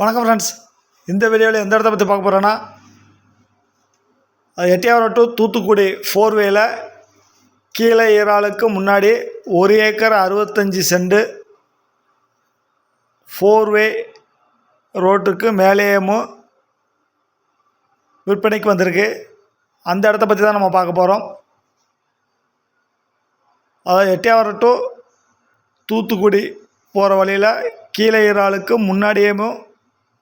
வணக்கம் ஃப்ரெண்ட்ஸ் இந்த வீடியோவில் எந்த இடத்த பற்றி பார்க்க போகிறோன்னா எட்டியாவரம் டு தூத்துக்குடி ஃபோர்வேல கீழே ஈராளுக்கு முன்னாடி ஒரு ஏக்கர் அறுபத்தஞ்சி ஃபோர் ஃபோர்வே ரோட்டுக்கு மேலேயும் விற்பனைக்கு வந்திருக்கு. அந்த இடத்த பற்றி தான் நம்ம பார்க்க போகிறோம் அதாவது எட்டியாவரம் டு தூத்துக்குடி போகிற வழியில் கீழே ஈராளுக்கு முன்னாடியேமும்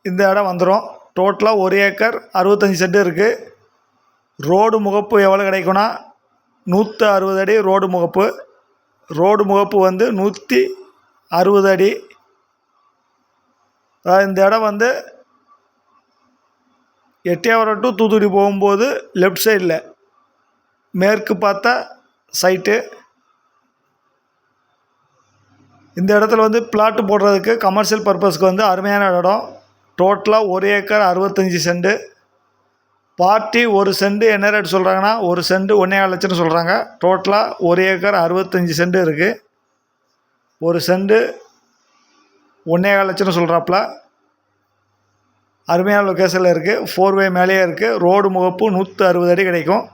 இந்த இடம் வந்துடும் டோட்டலாக ஒரு ஏக்கர் அறுபத்தஞ்சி சென்ட் இருக்குது ரோடு முகப்பு எவ்வளோ கிடைக்கும்னா நூற்றி அறுபது அடி ரோடு முகப்பு. ரோடு முகப்பு வந்து நூற்றி அறுபது அடி. இந்த இடம் வந்து எட்டியாவரம் டு தூத்துக்குடி போகும்போது லெஃப்ட் சைடில் மேற்கு பார்த்தா சைட்டு இந்த இடத்துல வந்து பிளாட்டு போடுறதுக்கு கமர்ஷியல் பர்பஸ்க்கு வந்து அருமையான இடம். டோட்டலாக ஒரு ஏக்கர் அறுபத்தஞ்சி செண்டு பார்ட்டி ஒரு சென்ட் என்ன ரேட் சொல்கிறாங்கன்னா ஒரு சென்ட் ஒன்றே லட்சம்னு சொல்கிறாங்க டோட்டலாக ஒரு ஏக்கர் அறுபத்தஞ்சி சென்ட் இருக்குது ஒரு சென்ட் ஒன்றே லட்சம்னு சொல்கிறாப்புல அருமையான லொக்கேஷனில் இருக்குது ஃபோர் வே மேலேயே இருக்குது ரோடு முகப்பு நூற்றி அறுபது அடி கிடைக்கும்.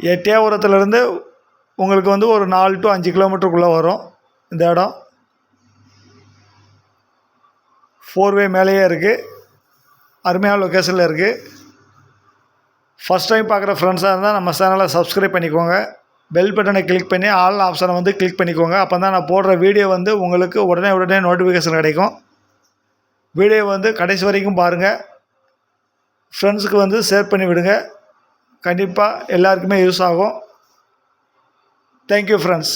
எட்டியாபுரத்துலேருந்து உங்களுக்கு வந்து ஒரு நாலு டு அஞ்சு கிலோமீட்டருக்குள்ளே வரும் இந்த இடம். ஃபோர் வே மேலேயே இருக்குது அருமையான லொக்கேஷனில் இருக்குது ஃபஸ்ட் டைம் பார்க்குற ஃப்ரெண்ட்ஸாக இருந்தால் நம்ம சேனலை சப்ஸ்கிரைப் பண்ணிக்கோங்க. பெல் பட்டனை கிளிக் பண்ணி ஆல் ஆப்ஷனை வந்து கிளிக் பண்ணிக்கோங்க. அப்போ தான் நான் போடுற வீடியோ வந்து உங்களுக்கு உடனே உடனே நோட்டிஃபிகேஷன் கிடைக்கும். வீடியோ வந்து கடைசி வரைக்கும் பாருங்கள் ஃப்ரெண்ட்ஸுக்கு வந்து ஷேர் பண்ணி விடுங்க. கண்டிப்பாக எல்லாருக்குமே யூஸ் ஆகும். Thank you friends